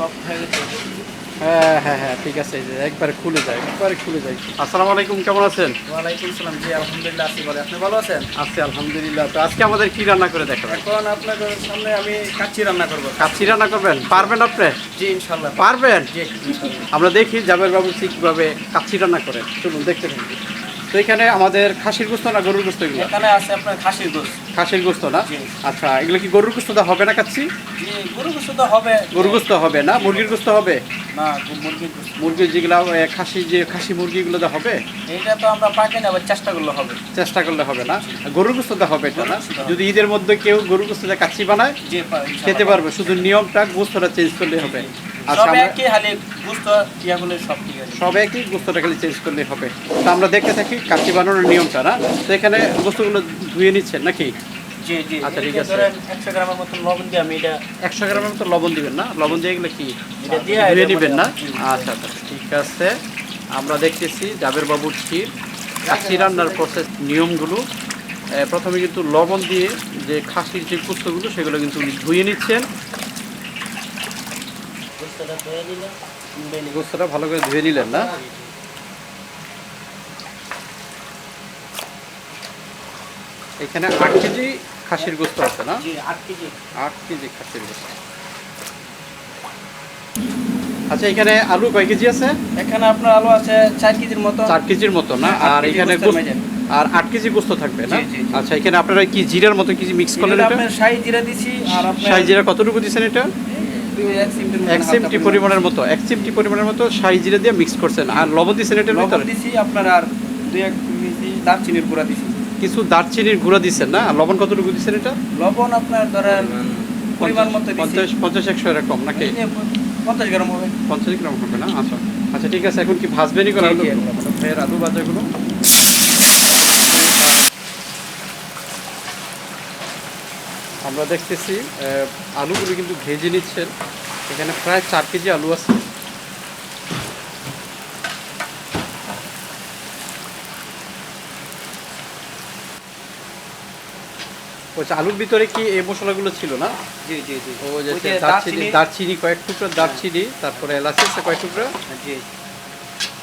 Soft হয়ে গেছে। হ্যাঁ হ্যাঁ হ্যাঁ ঠিক আছে একবারে খুলে যায় একবারে খুলে যায় আসসালামু আলাইকুম কেমন আছেন? ওয়ালাইকুম সালাম জি আলহামদুলিল্লাহ আছি আপনি ভালো আছেন? আছি আলহামদুলিল্লাহ। তো আজকে আমাদের কি রান্না করে দেখাবেন? এখন আপনাদের সামনে আমি কাচ্চি রান্না করব। কাচ্চি রান্না করবেন? পারবেন আপনি? জি পারবেন? জি আমরা দেখি জাবের বাবু কীভাবে কাচ্চি রান্না করেন চলুন দেখতে থাকি তো এখানে আমাদের খাসির গোস্ত না গরুর গোস্ত এগুলো? এখানে আছে আপনার খাসির গোস খাসির গোস্ত না? আচ্ছা এগুলো কি গরুর গোস্ত দা হবে না কাচ্চি? জি গরু গোস তো হবে। গরু গোস্ত হবে না? মুরগির গোস্ত হবে? না মুরগির গোস মুরগির যেগুলো খাসি যে খাসি মুরগিগুলো দা হবে? এটা তো আমরা পাকে না আবার চেষ্টা করলে হবে। চেষ্টা করলে হবে না? গরুর গোস্ত দা হবে এটা না? গরুর গোস্ত। যদি ঈদের মধ্যে কেউ গরুর গোস্ত কাচ্চি বানায়। খেতে পারবে। শুধু নিয়মটা গোস্তটা চেঞ্জ করলে হবে। সব আমরা একই হালে গুস্ত ইয়াগুলো সব ঠিক আছে। সব একই গোস্তটা খালি চেঞ্জ করলে হবে। তো আমরা দেখতে থাকি কাচ্চি বানানোর নিয়মটা না? তো এখানে গোস্তগুলো ধুয়ে নিচ্ছেন নাকি? জি জি আচ্ছা, ঠিক আছে। একশো গ্রামের মতন লবণ দিয়ে আমি এটা একশো গ্রামের মতো লবণ দিবেন না? লবণ দিয়ে এগুলো কি? এটা দিয়ে ধুয়ে নিবেন না? আচ্ছা আচ্ছা ঠিক আছে। আমরা দেখতেছি জাবের বাবুর ক্ষীর কাচ্চি রান্নার প্রসেস নিয়মগুলো। প্রথমে কিন্তু লবণ দিয়ে যে খাসির যে কুস্তগুলো সেগুলো কিন্তু উনি ধুয়ে নিচ্ছেন। গুস্তটা গোস্তটা ভালো করে ধুয়ে নিলেন না? এখানে আট কেজি খাসির গোস্ত আছে না? আট কেজি। আট কেজি খাসির গোস্ত। আচ্ছা এখানে আলু কয় কেজি আছে? এখানে আপনার আলু আছে চার কেজির মতো। চার কেজির মতো না? আর এখানে। আর আট কেজি গোস্ত থাকবে না। আচ্ছা এখানে আপনারা কি জিরার মতো কিছু মিক্স করলেন এটা? শাহি জিরা দিছি আর শাহি জিরা কতটুকু দিচ্ছেন এটা? এক পরিমাণের মতো এক পরিমাণের মতো শাহি জিরা দিয়ে মিক্স করছেন। আর লবণ এটার লবণ ভিতরে দিছি আপনার আর দুই এক দারচিনির গুঁড়া দিছি। কিছু দারচিনির গুঁড়া দিচ্ছেন না? লবণ কতটুকু দিচ্ছেন এটা? লবণ আপনার ধরেন পরিমাণ মতো পঞ্চাশ পঞ্চাশ একশো এরকম নাকি? পঞ্চাশ গ্রাম হবে। পঞ্চাশ গ্রাম হবে না? আচ্ছা। আচ্ছা ঠিক আছে এখন কি ভাজবেনই করে ভাইয়ের আলু ভাজাগুলো? আমরা দেখতেছি আলুগুলো কিন্তু ভেজে নিচ্ছেন। এখানে প্রায় চার কেজি আলু আছে। আলুর ভিতরে কি এই মশলাগুলো ছিল না? জি জি জি। ও যে ওই যে দারচিনি কয়েক টুকরো দারচিনি তারপরে এলাচ আছে কয়েক টুকরো। জি।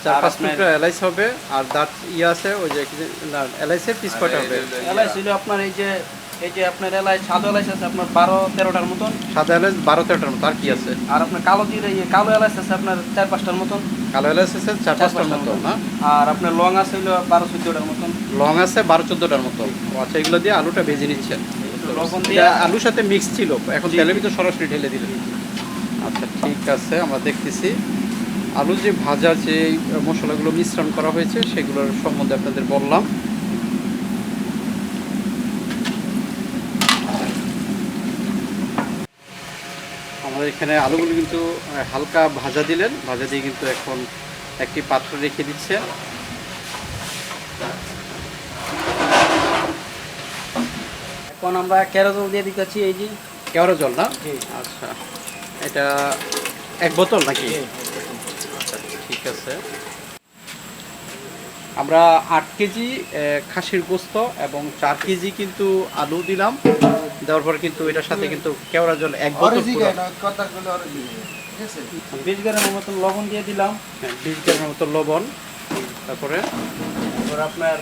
চার পাঁচ টুকরো এলাচ হবে আর দাঁত ইয়ে আছে ওই যে এলাচের পিস কয়টা হবে? ছিল আপনার এই যে এই যে আপনার এলাই সাদা এলাচ আছে আপনার বারো তেরোটার মতন। সাদা এলাচ বারো তেরোটার মতো আর কি আছে? আর আপনার কালো জিরে কালো এলাচ আছে আপনার চার পাঁচটার মতন। কালো এলাচ আছে চার পাঁচটার পাঁচটার মতো মতো। না? আর আপনার লং আছে হইল বারো চোদ্দটার মতন। লং আছে বারো চোদ্দোটার মতো আচ্ছা এগুলো দিয়ে আলুটা ভেজে নিচ্ছেন। লবণ দিয়ে আলুর সাথে মিক্স ছিল। এখন তেলের। ভিতর সরাসরি ঢেলে দিলেন। আচ্ছা ঠিক আছে আমরা দেখতেছি। আলু যে ভাজা যে মশলাগুলো মিশ্রণ করা হয়েছে সেগুলোর সম্বন্ধে আপনাদের বললাম। আমাদের এখানে আলুগুলো কিন্তু হালকা ভাজা দিলেন। ভাজা দিয়ে কিন্তু এখন একটি পাত্র রেখে দিচ্ছে। এখন আমরা কেরোজল দিয়ে দিতেছি এই যে। কেওড়া জল না? আচ্ছা। এটা এক বোতল নাকি? আচ্ছা ঠিক আছে। আমরা আট কেজি খাসির গোস্ত এবং চার কেজি কিন্তু আলু দিলাম। দেওয়ার পর কিন্তু এটার সাথে কিন্তু কেওড়া জল এক বোতল বিশ গ্রামের মতন লবণ দিয়ে দিলাম। হ্যাঁ, বিশ গ্রামের মতো লবণ। তারপরে তারপর আপনার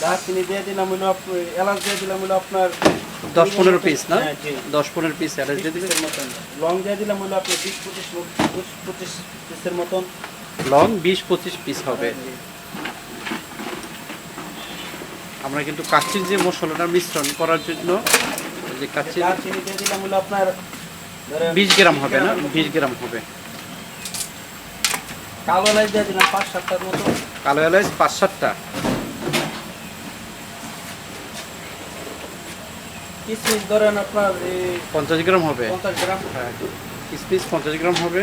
দারচিনি। দিয়ে দিলাম হলো এলাচ দিয়ে দিলাম হলো আপনার দশ পনেরো পিস না? হ্যাঁ। দশ পনেরো পিস এলাচ দিয়ে পিসের মতন। লং দিয়ে দিলাম হলো আপনার বিশ পঁচিশ মত- পঁচিশ পিসের মতন। লং বিশ পঁচিশ পিস হবে। আমরা কিন্তু কাচ্চির যে মশলাটা মিশ্রণ করার জন্য যে কাচ্চি। দারচিনি দিয়ে দিলাম হলো আপনার বিশ গ্রাম হবে না? বিশ গ্রাম হবে। কালো এলাচ দিয়ে দিলাম পাঁচ সাতটার মতো। কালো এলাচ পাঁচ সাতটা। কিসমিস ধরেন আপনার পঞ্চাশ গ্রাম হবে। পঞ্চাশ গ্রাম। হ্যাঁ কিসমিস পঞ্চাশ গ্রাম হবে।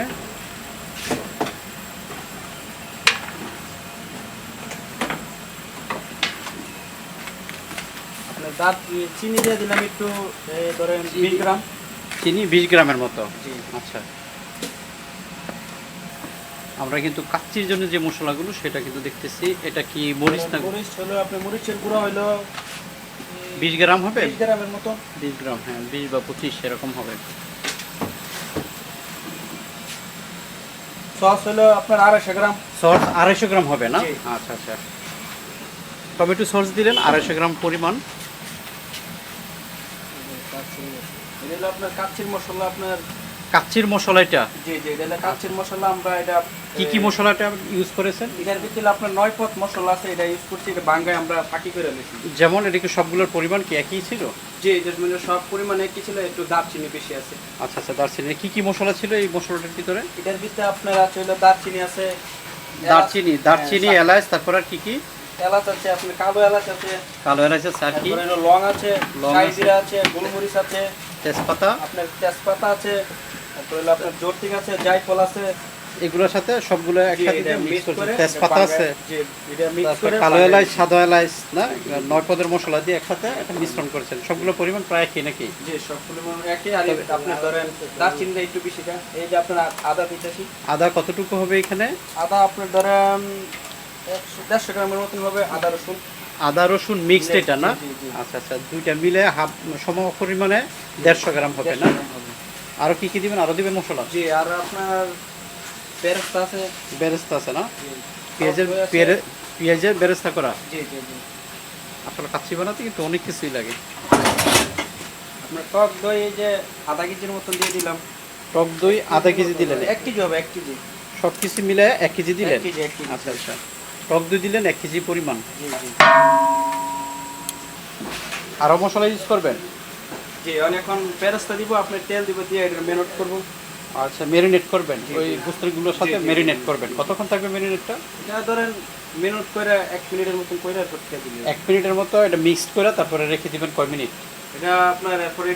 চিনি দিয়ে দিলাম একটু ধরেন বিশ গ্রাম। চিনি বিশ গ্রামের মতো? আচ্ছা। আমরা কিন্তু কাচ্চির জন্য যে মশলাগুলো সেটা কিন্তু দেখতেছি। এটা কি মরিচ না মরিচ হলো আপনার মরিচের গুঁড়া হলো বিশ গ্রাম হবে? বিশ গ্রামের মতো। বিশ গ্রাম হ্যাঁ বিশ বা পঁচিশ এরকম হবে। সস হলো আপনার আড়াইশো গ্রাম। সস আড়াইশো গ্রাম হবে না। আচ্ছা আচ্ছা। টমেটো সস দিলেন আড়াইশো গ্রাম পরিমাণ। এটা হলো আপনার কাচ্চির মশলা আপনার কাচ্চির মশলা এটা? জি জি এটা কাচ্চির মশলা আমরা এটা কি কি মশলাটা ইউজ করেছেন? এটার ভিতরে আপনার নয় পথ মশলা আছে এটা ইউজ করছি এটা বাঙ্গায় আমরা ফাঁকি করে নিয়েছি যেমন এদিকে সবগুলোর পরিমাণ কি একই ছিল? জি এটার মধ্যে সব পরিমাণে কি ছিল একটু দারচিনি বেশি আছে। আচ্ছা আচ্ছা দারচিনি। কি কি মশলা ছিল এই মশলাটার ভিতরে? এটার ভিতরে আপনার আছে হলো দারচিনি আছে দারচিনি দারচিনি হ্যাঁ, এলাচ তারপর আর কি কি? এলাচ আছে আপনার কালো এলাচ আছে কালো এলাচ আছে আর কি? লং আছে লং আছে। গোলমরিচ আছে তেজপাতা? আপনার তেজপাতা আছে তারপরে আপনার জর্তিক আছে জায়ফল আছে। এগুলোর সাথে সবগুলো একসাথে মিক্স করে তেজপাতা আছে। কালো এলাচ সাদা এলাচ না? নয় পদের মশলা দিয়ে একসাথে একটা মিশ্রণ করেছেন। সবগুলো পরিমাণ প্রায় একই নাকি? জি সব পরিমাণ একই। আর এই আপনার ধরেন দারচিনিটা একটু বেশি দেন এই যে আপনার আদা দিতেছি। আদা কতটুকু হবে এখানে? আদা আপনার ধরেন দেড়শো গ্রামের মতন হবে আদা রসুন। আদা রসুন মিক্সড এটা না। আচ্ছা আচ্ছা দুইটা মিলে হাফ সম পরিমাণে দেড়শো গ্রাম হবে না? আরও কি কি দিবেন? আরও দিবেন মশলা? জি আর আপনার পেরেস্তা আছে। বেরেস্তা আছে না? পেঁয়াজের। পেঁয়াজের বেরেস্তা করা? জি জি জি। আসলে কাচ্চি বানাতে কিন্তু অনেক কিছুই লাগে। আপনার টক দই এই যে আধা কেজির মতন দিয়ে দিলাম। টক দই আধা কেজি দিলেন? এক কেজি হবে এক কেজি। সব কিছু মিলে এক কেজি দিলেন? আচ্ছা আচ্ছা। টক দই দিলেন এক কেজি পরিমাণ। আরও মশলা ইউজ করবেন? জি এখন পেরেস্তা দিব আপনি তেল দিব দিয়ে এটা মেনট করব। আচ্ছা মেরিনেট করবেন। জি, ওই গুস্তরিগুলোর সাথে জি, জি, মেরিনেট করবেন। কতক্ষণ থাকবে মেরিনেটটা এটা ধরেন মেনট করে এক মিনিটের মতন করে এরপর খেয়ে এক মিনিটের মতো এটা মিক্সড করে তারপরে রেখে দিবেন কয় মিনিট? এটা আপনার এরপরে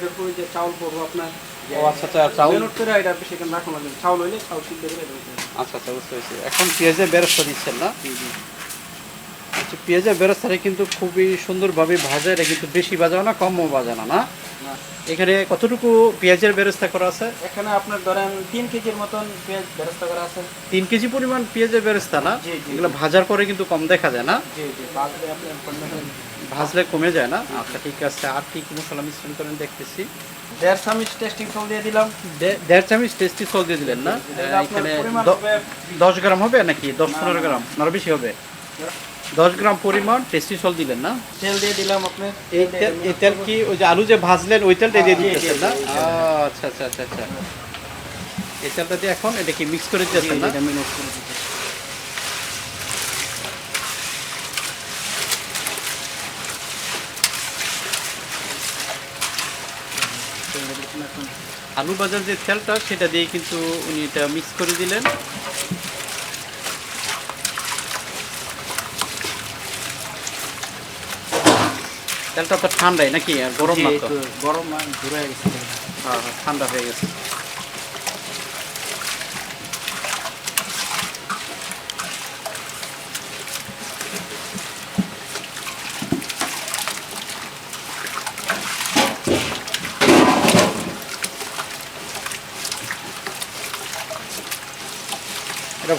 চাউল করব আপনার ও আচ্ছা আচ্ছা চাউল? এটা বেশিক্ষণ রাখুন লাগবে চাউল হইলে চাউল সিদ্ধ করে এটা দিতে হবে। আচ্ছা আচ্ছা বুঝতে পেরেছি। এখন পেঁয়াজের বেরস্তা দিচ্ছেন না? জি জি। আচ্ছা পেঁয়াজের বেরস্তাটা কিন্তু খুবই সুন্দরভাবে ভাজা এটা কিন্তু বেশি ভাজাও না কমও ভাজা না না? না। এখানে কতটুকু পেঁয়াজের বেরস্তা করা আছে? এখানে আপনার ধরেন তিন কেজির মতন পেঁয়াজ ব্যবস্থা করা আছে। তিন কেজি পরিমাণ পেঁয়াজের বেরস্তা না? এগুলো ভাজার পরে কিন্তু কম দেখা যায় না? জি জি ভাজলে কমে যায় না? আচ্ছা ঠিক আছে। আর কি মশলা মিশ্রণ করেন দেখতেছি। দেড় চামচ টেস্টিং সল দিয়ে দিলাম। দেড় চামচ টেস্টি সল দিয়ে দিলেন না? এখানে দশ গ্রাম হবে নাকি? দশ পনেরো গ্রাম আরও বেশি হবে। দশ গ্রাম পরিমাণ টেস্টি সল দিলেন না? তেল দিয়ে দিলাম আপনি। এই তেল এই তেল কি ওই যে আলু যে ভাজলেন ওই তেলটা দিয়ে হ্যাঁ, জি, দিতেছেন না? আচ্ছা আচ্ছা আচ্ছা আচ্ছা। এই তেলটা দিয়ে এখন এটা কি মিক্স করে দিতেছেন না? মিনিট করে দিতে আলু ভাজার যে তেলটা সেটা দিয়ে কিন্তু উনি এটা মিক্স করে দিলেন। তেলটা তো ঠান্ডাই নাকি? আর গরম না তো গরম ঘুরে গেছে। হ্যাঁ, ঠান্ডা হয়ে গেছে।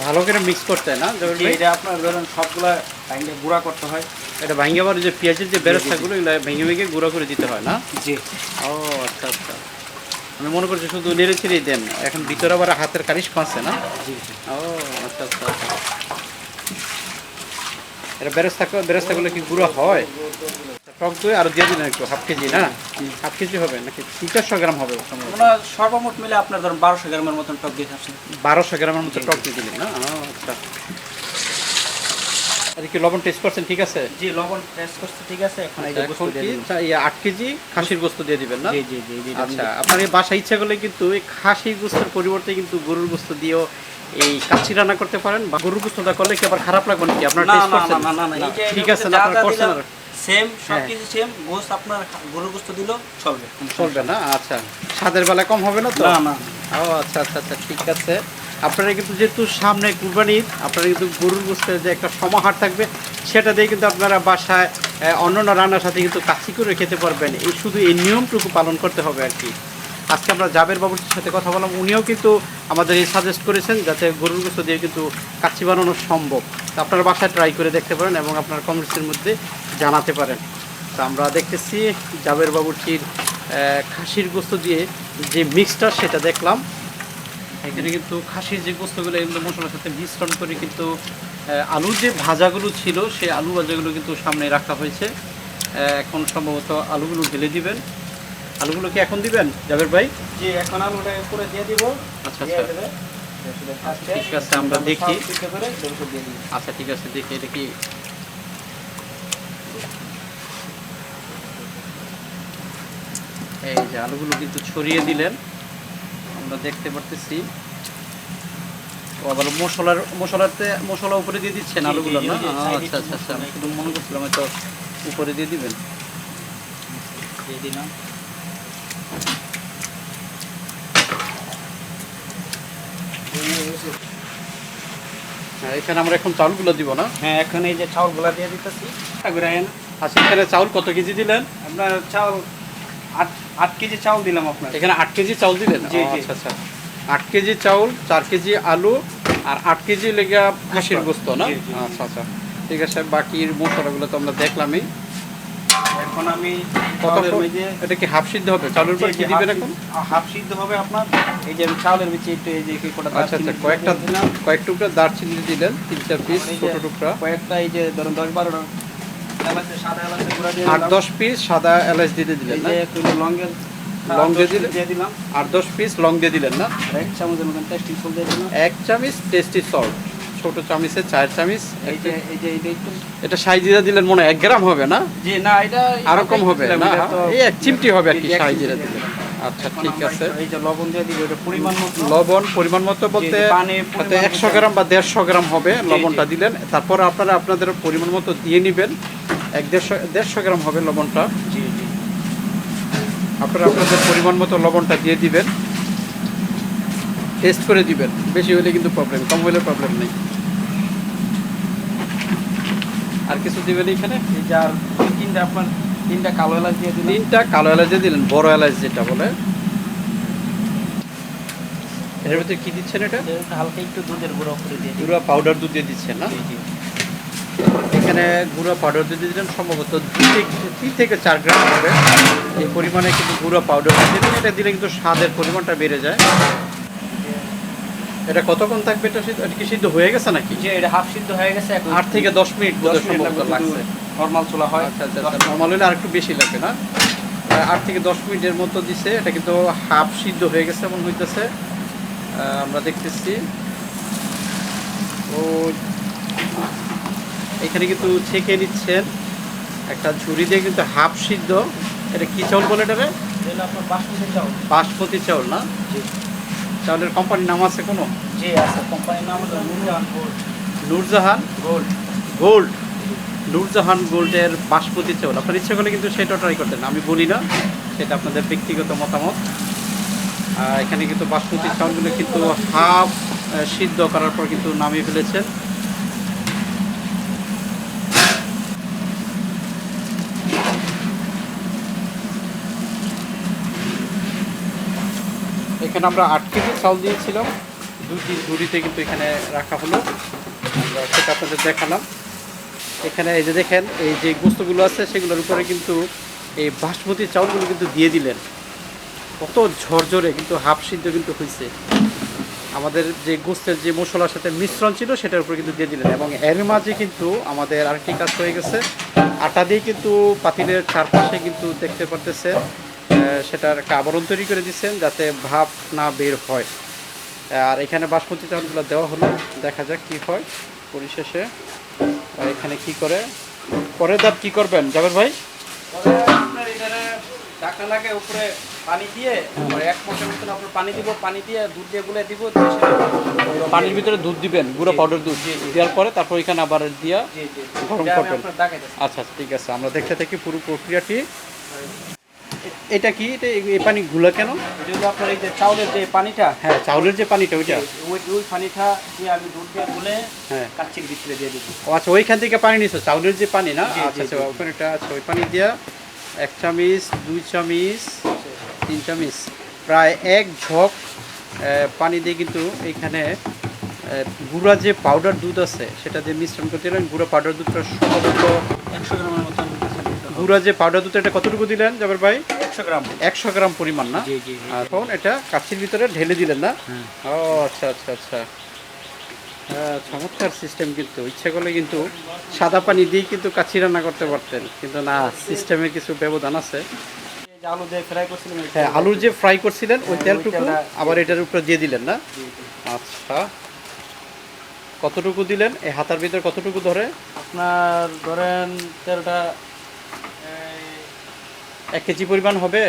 ভালো করে মিক্স করতে হয় না? এটা আপনার ধরেন সবগুলা ভাঙে গুঁড়া করতে হয়। এটা ভাঙ্গে আবার যে পেঁয়াজের যে বেরেস্তাগুলো এগুলো ভেঙে ভেঙে গুঁড়া করে দিতে হয় না? জি। ও আচ্ছা আচ্ছা। আমি মনে করছি শুধু নেড়ে ছেড়েই দেন। এখন ভিতরে আবার হাতের কারিশ পাচ্ছে না? জি জি। ও আচ্ছা আচ্ছা আচ্ছা। এটা বেরেস্তা বেরেস্তাগুলো কি গুঁড়া হয়? টক দই আরও দিয়ে দিন একটু হাফ কেজি না? হাফ কেজি হবে নাকি? চারশো গ্রাম হবে সর্বমোট মিলে আপনার ধরেন বারোশো গ্রামের মতন টক দিয়ে খাচ্ছেন বারোশো গ্রামের মতো টক দিয়ে দিলেন না? আচ্ছা। কি লবণ টেস্ট করছেন ঠিক আছে? জি লবণ টেস্ট করতে ঠিক আছে। এখন এই গোস্ত দিয়ে। ইয়ে আট কেজি খাসির গোস্ত দিয়ে দিবেন না? জি জি জি জি আচ্ছা আপনার এই বাসা ইচ্ছা করলে কিন্তু এই খাসি গোস্তের পরিবর্তে কিন্তু গরুর গোস্ত দিয়েও এই কাচ্চি রান্না করতে পারেন বা গরুর গোস্তটা করলে কি আবার খারাপ লাগবে নাকি? আপনার না টেস্ট না করছেন? না না না ঠিক আছে না আপনার করছেন আর সেম হ্যাঁ। কিছু সেম গোস্ত আপনার গরুর গোস্ত দিল চলবে চলবে না? আচ্ছা। স্বাদের বেলা কম হবে না তো? না না ও আচ্ছা আচ্ছা আচ্ছা ঠিক আছে। আপনারা কিন্তু যেহেতু সামনে কুরবানি আপনারা কিন্তু গরুর গোস্তের যে একটা সমাহার থাকবে সেটা দিয়ে কিন্তু আপনারা বাসায় অন্য অন্যান্য রান্নার সাথে কিন্তু কাছি করে খেতে পারবেন। এই শুধু এই নিয়মটুকু পালন করতে হবে আর কি। আজকে আমরা জাবের বাবুর সাথে কথা বললাম। উনিও কিন্তু আমাদের এই সাজেস্ট করেছেন যাতে গরুর গোস্ত দিয়ে কিন্তু কাচ্চি বানানো সম্ভব। তো আপনার বাসায় ট্রাই করে দেখতে পারেন এবং আপনার কমেন্টসের মধ্যে জানাতে পারেন। তো আমরা দেখতেছি জাবের বাবুর্চির আহ, খাসির গোস্ত দিয়ে যে মিক্সটা সেটা দেখলাম। এখানে কিন্তু খাসির যে গোস্তগুলো এগুলো মশলার সাথে মিশ্রণ করে কিন্তু আলু যে ভাজাগুলো ছিল সেই আলু ভাজাগুলো কিন্তু সামনে রাখা হয়েছে। এখন সম্ভবত আলুগুলো ঢেলে দিবেন। আলুগুলো কি এখন দিবেন জাবের ভাই? জি এখন আলুটা উপরে দিয়ে দিব। আচ্ছা, দিয়ে আচ্ছা। ঠিক আছে, আমরা দেখি। করে। আচ্ছা ঠিক আছে দেখি এটা কি? এই যে আলুগুলো কিন্তু ছড়িয়ে দিলেন। আমরা দেখতে পারতেছি। ও আবার মশলার মশলাতে মশলা উপরে দিয়ে দিচ্ছেন আলুগুলো না? আচ্ছা আচ্ছা আচ্ছা আমি শুধু মনে করছিলাম হয়তো উপরে দিয়ে দিবেন। দিয়ে দিলাম। এখানে আমরা এখন চাউলগুলো দিব না। হ্যাঁ এখন এই যে চাউলগুলা দিয়ে দিতেছি। ঘুরাইন আচ্ছা এখানে চাউল কত কেজি দিলেন? আপনার চাউল আট আট কেজি চাউল দিলাম আপনার। এখানে আট কেজি চাউল দিলেন? জি, জি। আচ্ছা আচ্ছা। আট কেজি চাউল চার কেজি আলু আর আট কেজি লেগা খাসির গোস্ত না। আচ্ছা আচ্ছা। ঠিক আছে বাকির মশলাগুলো তো আমরা দেখলামই। এখন আমি চাউলের মধ্যে এটা কি হাফ সিদ্ধ হবে? চাউলের উপর কি দিবেন এখন? হাফ সিদ্ধ হবে আপনার এই যে আমি চাউলের ভিতরে একটু এই যে কটা আচ্ছা আচ্ছা কয়েকটা কয়েক টুকরা দারচিনি দিলেন তিন চার পিস যে ছোট টুকরা। কয়েকটা এই যে ধরুন দশ বারোটা আট দশ পিস সাদা এলাচ দিয়ে দিলেন না? লঙ্গের লং দিয়ে দিলাম। আট দশ পিস লং দিয়ে দিলেন না? এক চামচের মতন টেস্টিং সল দিয়ে দিলাম। এক চামিচ টেস্টি সল্ট ছোট চামিচে। যে একটু। এটা সাইজিরা দিলেন মনে হয় এক গ্রাম হবে না? জি না এটা আরও কম হবে না? এই এক চিমটি হবে আর কি জি, এক সাই চিমটি। জিরা দিয়ে দিলে। আচ্ছা ঠিক আছে। এই যে লবণ দিয়ে দিব এটা পরিমাণ মতো। লবণ পরিমাণ মতো বলতে গ্রাম বা দেড়শো গ্রাম হবে লবণটা দিলেন। তারপর আপনারা আপনাদের পরিমাণ মতো দিয়ে নেবেন। এক দেড়শো দেড়শো গ্রাম হবে লবণটা। জি জি। আপনারা আপনাদের পরিমাণ মতো লবণটা দিয়ে দিবেন। টেস্ট করে দিবেন। বেশি হলে কিন্তু প্রবলেম কম হলে প্রবলেম নেই। আর কিছু দিবেন এখানে? এই যে আর তিনটা আপনার তিনটা কালো এলাচ দিয়ে দিলাম তিনটা কালো এলাচ দিয়ে দিলেন বড় এলাচ যেটা বলে। এর ভিতরে কি দিচ্ছেন এটা? হালকা একটু দুধের গুঁড়ো করে দিয়ে গুঁড়া পাউডার দুধ দিয়ে দিচ্ছেন না? এখানে গুঁড়া পাউডার দুধ দিয়ে দিলেন সম্ভবত দুই তিন থেকে চার গ্রাম হবে। এই পরিমাণে কিন্তু গুঁড়া পাউডার দিয়ে দিলেন এটা দিলে কিন্তু স্বাদের পরিমাণটা বেড়ে যায়। এটা কতক্ষণ থাকবে? এটা সিদ্ধ এটা কি সিদ্ধ হয়ে গেছে নাকি? যে এটা হাফ সিদ্ধ হয়ে গেছে এখন আট থেকে দশ মিনিট বোধহয় সম্ভবত লাগছে। নর্মাল চুলা হয়। আচ্ছা আচ্ছা আচ্ছা নর্মাল হলে আর একটু বেশি লাগবে না? আট থেকে দশ মিনিটের মতো দিছে এটা কিন্তু হাফ সিদ্ধ হয়ে গেছে এমন হইতেছে। আমরা দেখতেছি। ও এখানে কিন্তু ছেঁকে নিচ্ছেন। একটা ঝুড়ি দিয়ে কিন্তু হাফ সিদ্ধ। এটা কি চাউল বলে এটা আপনার বাসমতি চাউল। বাসমতি চাউল না? চাউলের কোম্পানির নাম আছে কোনো? জি আছে। কোম্পানির নাম হলো Noorjahan gold. Noorjahan? Gold. Gold. Noorjahan গোল্ডের বাসপতি চাউল। আপনার ইচ্ছে করলে কিন্তু সেটা ট্রাই করতেন। আমি বলি না সেটা আপনাদের ব্যক্তিগত মতামত। আর এখানে কিন্তু বাসমতি চাউলগুলো কিন্তু হাফ সিদ্ধ করার পর কিন্তু নামিয়ে ফেলেছেন। এখানে আমরা আট কেজি চাউল দিয়েছিলাম। দুটি ঝুড়িতে কিন্তু এখানে রাখা হলো। আমরা সেটা আপনাদের দেখালাম। এখানে এই যে দেখেন, এই যে গোস্তগুলো আছে, সেগুলোর উপরে কিন্তু এই বাসমতি চাউলগুলো কিন্তু দিয়ে দিলেন। কত ঝরঝরে কিন্তু হাফ সিদ্ধ কিন্তু হয়েছে আমাদের যে গোস্তের যে মশলার সাথে মিশ্রণ ছিল, সেটার উপরে কিন্তু দিয়ে দিলেন। এবং এর মাঝে কিন্তু আমাদের আরেকটি কাজ হয়ে গেছে। আটা দিয়ে কিন্তু পাতিলের চারপাশে কিন্তু দেখতে পারতেছে সেটার একটা আবরণ তৈরি করে দিচ্ছেন যাতে ভাপ না বের হয়। আর এখানে বাসমতি চালগুলো দেওয়া হলো। দেখা যাক কি হয় পরিশেষে। আর এখানে কি করে? পরের ধাপ কি করবেন জাবের ভাই? পরে ঢাকনা লাগে উপরে পানি দিয়ে এক মতন আপনার পানি দিব পানি দিয়ে দুধ দিয়ে গুলে দিব পানির ভিতরে দুধ দিবেন গুঁড়ো পাউডার দুধ দেওয়ার পরে তারপর এখানে আবার দিয়া গরম করবেন। আচ্ছা আচ্ছা, ঠিক আছে। আমরা দেখতে থাকি পুরো প্রক্রিয়াটি। এটা কি? এটা এই- এই পানি গুলা কেন? এটা হলো আপনার এই যে চাউলের যে পানিটা হ্যাঁ চাউলের যে পানিটা ওইটা। ওই ওই পানিটা দিয়ে আমি দুধ দিয়ে গুলে হ্যাঁ। কাচ্চির ভিতরে দিয়ে দিব। ও আচ্ছা ওইখান থেকে পানি নিছো চাউলের যে পানি না? আচ্ছা আচ্ছা ওখানে একটা আছে ওই পানি দিয়া এক চামিচ দুই চামিচ তিন চামিচ প্রায় এক ঝক পানি দিয়ে কিন্তু এখানে আহ, গুঁড়া যে পাউডার দুধ আছে সেটা দিয়ে মিশ্রণ করতে দিলেন গুঁড়া পাউডার দুধটা সম্ভবত একশো গ্রামের গুঁড়া যে পাউডার দুধ এটা কতটুকু দিলেন জাবের ভাই? একশো গ্রাম। একশো গ্রাম পরিমাণ না। এখন এটা কাছির ভিতরে ঢেলে দিলেন না? হ্যাঁ। ও আচ্ছা আচ্ছা আচ্ছা। হ্যাঁ, চমৎকার সিস্টেম কিন্তু। ইচ্ছে করলে কিন্তু সাদা পানি দিয়ে কিন্তু কাচ্চি রান্না করতে পারতেন। কিন্তু না সিস্টেমের কিছু ব্যবধান আছে। হ্যাঁ আলুর যে ফ্রাই করছিলেন ওই হ্যাঁ, তেলটুকু আবার এটার উপরে দিয়ে দিলেন না। আচ্ছা। কতটুকু দিলেন? এই হাতার ভিতরে কতটুকু ধরে? আপনার ধরেন তেলটা এক কেজি পরিমাণ হবে?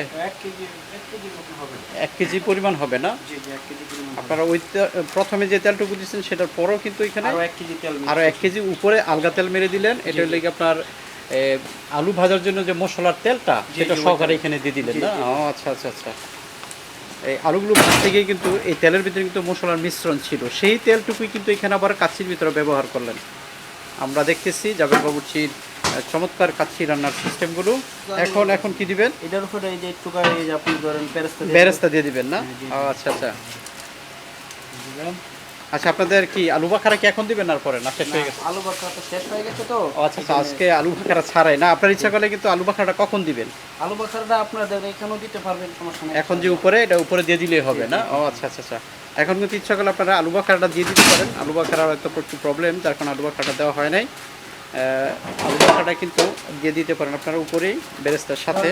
এক কেজি পরিমাণ হবে না। আপনারা ওই প্রথমে যে তেলটুকু দিচ্ছেন সেটার পরও কিন্তু এখানে আরও এক কেজি উপরে আলগা তেল মেরে দিলেন। এটা হলে আপনার আলু ভাজার জন্য যে মশলার তেলটা সেটা সহকারে এখানে দিয়ে দিলেন না? ও আচ্ছা আচ্ছা আচ্ছা। এই আলুগুলো ভাজতে গিয়ে কিন্তু এই তেলের ভিতরে কিন্তু মশলার মিশ্রণ ছিল। সেই তেলটুকুই কিন্তু এখানে আবার কাচ্ছির ভিতরে ব্যবহার করলেন। আমরা দেখতেছি জাবের বাবুচির আহ, চমৎকার কাচ্চি রান্নার সিস্টেমগুলো। এখন এখন কি দিবেন? এটার উপরে এই যে একটু এই যে আপনি ধরেন বেরেস্তা দিয়ে দিবেন না? হ্যাঁ, আচ্ছা আচ্ছা। আচ্ছা আপনাদের কি আলু বাখারা কি এখন দিবেন আর পরে না শেষ হয়ে গেছে? আলু বাটা তো শেষ হয়ে গেছে তো। আচ্ছা আচ্ছা আজকে আলু বাখারা ছাড়াই না? আপনার ইচ্ছা করলে কিন্তু আলু বাখারাটা কখন দিবেন? আলু বাটাটা আপনাদের এখানেও দিতে পারবেন সমস্যা নেই। এখন যে উপরে এটা উপরে দিয়ে দিলেই হবে না? ও আচ্ছা আচ্ছা আচ্ছা। এখন কিন্তু ইচ্ছা করলে আপনারা আলু বাখারাটা দিয়ে দিতে পারেন। আলু বাখারা হয়তো প্রচুর প্রবলেম যার কারণে আলু বাখারাটা দেওয়া হয় নাই। আলু বাখারাটা কিন্তু দিয়ে দিতে পারেন আপনারা উপরেই বেরেস্তার সাথে।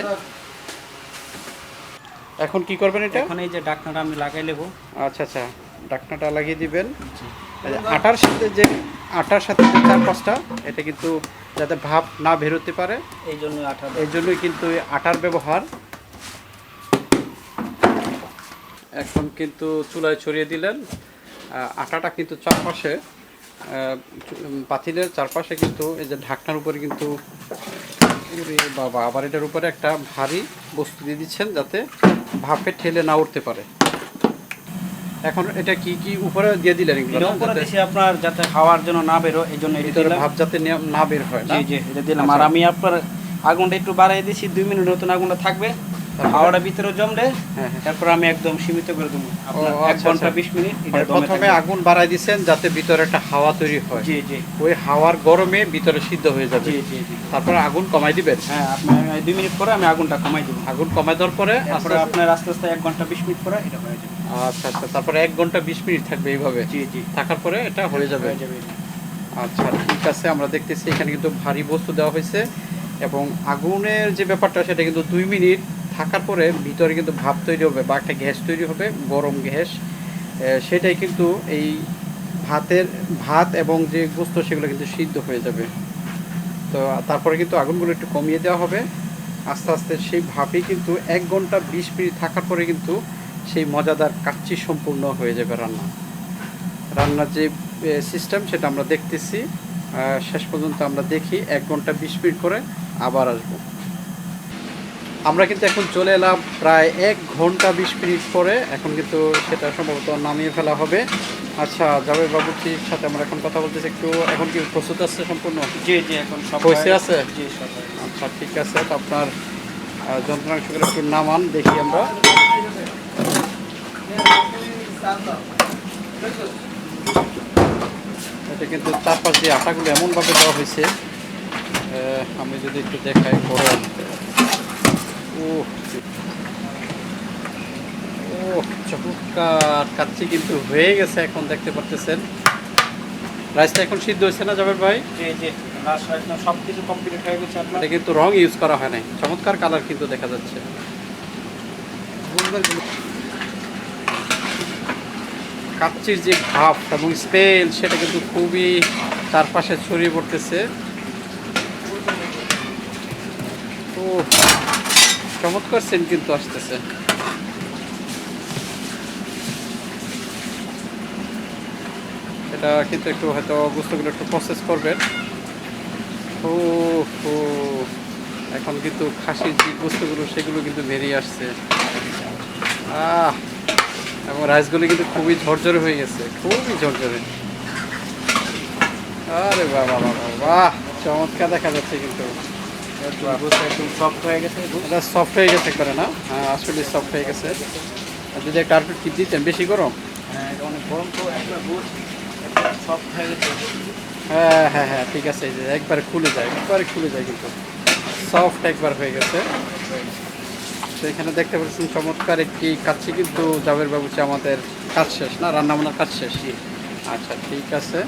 এখন কি করবেন এটা? এখন এই যে ডাকনাটা আমি লাগাই নেব। আচ্ছা আচ্ছা। ঢাকনাটা লাগিয়ে দিবেন। আটার সাথে যে আটার সাথে যে চার পাঁচটা এটা কিন্তু যাতে ভাব না বেরোতে পারে। এই জন্য আঠা এই জন্যই কিন্তু আটার ব্যবহার। এখন কিন্তু চুলায় ছড়িয়ে দিলেন। আটাটা কিন্তু চারপাশে পাতিলের চারপাশে কিন্তু এই যে ঢাকনার উপরে কিন্তু বাবা আবার এটার উপরে একটা ভারী বস্তু দিয়ে দিচ্ছেন যাতে ভাপে ঠেলে না উঠতে পারে এখন এটা কি কি উপরে দিয়ে দিলেন এগুলো এটা না? উপরে দিছি আপনার যাতে হাওয়ার জন্য না বেরো এই জন্য ভিতরে ভাপ যাতে না বের হয় জি জি এটা দিলাম আচ্ছা। আর আমি আপনার আগুনটা একটু বাড়াই দিছি দুই মিনিট নতুন আগুনটা থাকবে তারপরে? হাওয়াটা ভিতরে জমলে হ্যাঁ হ্যাঁ। তারপর আমি একদম সীমিত করে দেবো। এক আচ্ছা, ঘণ্টা আচ্ছা। বিশ মিনিট মানে প্রথমে আগুন বাড়াই দিচ্ছেন যাতে ভিতরে একটা হাওয়া তৈরি হয়। জি জি। ওই হাওয়ার গরমে ভিতরে সিদ্ধ হয়ে যাবে। জি জি জি। আগুন কমাই দিবেন। হ্যাঁ আপনি দুই মিনিট পরে আমি আগুনটা কমাই দেবো। আগুন কমাই দেওয়ার পরে তারপরে আপনার আস্তে আস্তে এক ঘণ্টা বিশ মিনিট পরে এটা হয়ে যাবে। আচ্ছা আচ্ছা। তারপরে এক ঘণ্টা বিশ মিনিট থাকবে এইভাবে। জি জি। থাকার পরে এটা হয়ে যাবে। হয়ে যাবে। আচ্ছা ঠিক আছে। আমরা দেখতেছি এখানে কিন্তু ভারী বস্তু দেওয়া হয়েছে এবং আগুনের যে ব্যাপারটা সেটা কিন্তু দুই মিনিট থাকার পরে ভিতরে কিন্তু ভাপ তৈরি হবে বা একটা গ্যাস তৈরি হবে, গরম গ্যাস সেটাই কিন্তু এই ভাতের ভাত এবং যে গোস্ত সেগুলো কিন্তু সিদ্ধ হয়ে যাবে। তো তারপরে কিন্তু আগুনগুলো একটু কমিয়ে দেওয়া হবে। আস্তে আস্তে সেই ভাপই কিন্তু এক ঘণ্টা বিশ মিনিট থাকার পরে কিন্তু সেই মজাদার কাচ্চি সম্পূর্ণ হয়ে যাবে রান্না। রান্নার যে সিস্টেম সেটা আমরা দেখতেছি। শেষ পর্যন্ত আমরা দেখি, এক ঘণ্টা বিশ মিনিট করে আবার আসব। আমরা কিন্তু এখন চলে এলাম প্রায় এক ঘণ্টা বিশ মিনিট পরে। এখন কিন্তু সেটা সম্ভবত নামিয়ে ফেলা হবে। আচ্ছা জাভেদ বাবুটির সাথে আমরা এখন কথা বলতেছি। একটু এখন কি প্রস্তুত আছে সম্পূর্ণ? জি জি এখন সব হয়েছে হয়ে- আছে? জি সব আচ্ছা ঠিক আছে। তো আপনার যন্ত্রাংশগুলো একটু নামান দেখি আমরা। এটা কিন্তু চারপাশ দিয়ে আটাগুলো এমনভাবে দেওয়া হয়েছে। আমি যদি একটু দেখাই গরম। ও ও চমৎকার। কাচ্চি কিন্তু হয়ে গেছে এখন দেখতে পারতেছেন। রাইসটা এখন সিদ্ধ হয়েছে না জাবের ভাই? সব কিছু কমপ্লিট হয়ে গেছে আপনার। কিন্তু রং ইউজ করা হয় নাই। চমৎকার কালার কিন্তু দেখা যাচ্ছে। কাচ্চির যে ভাব এবং স্মেল সেটা কিন্তু খুবই চারপাশে ছড়িয়ে পড়তেছে। ও চমৎকার সেন্ট কিন্তু আসতেছে। এটা কিন্তু একটু হয়তো বস্তুগুলো একটু প্রসেস করবেন ও এখন কিন্তু খাসির যে বস্তুগুলো, সেগুলো কিন্তু বেরিয়ে আসছে। আহ! এবং রাইসগুলো কিন্তু খুবই ঝরঝরে হয়ে গেছে, খুবই ঝরঝরে। আরে বাবা বাবা, বাহ! চমৎকার দেখা যাচ্ছে কিন্তু। একদম সফট হয়ে গেছে এটা সফট হয়ে গেছে একবারে না। হ্যাঁ আসলে সফট হয়ে গেছে। আর যদি একটা আরেকটু টিপ দিতেন বেশি গরম? হ্যাঁ এটা অনেক গরম তো একবার বুঝ সফট হয়ে গেছে। হ্যাঁ হ্যাঁ হ্যাঁ ঠিক আছে যে একবারে খুলে যায় একবারে খুলে যায় কিন্তু। সফট একবার হয়ে গেছে। তো এখানে দেখতে পাচ্ছেন চমৎকার একটি কাচ্ছি কিন্তু জাবের বাবুচি আমাদের কাজ শেষ না রান্না বান্নার কাজ শেষ। আচ্ছা ঠিক আছে।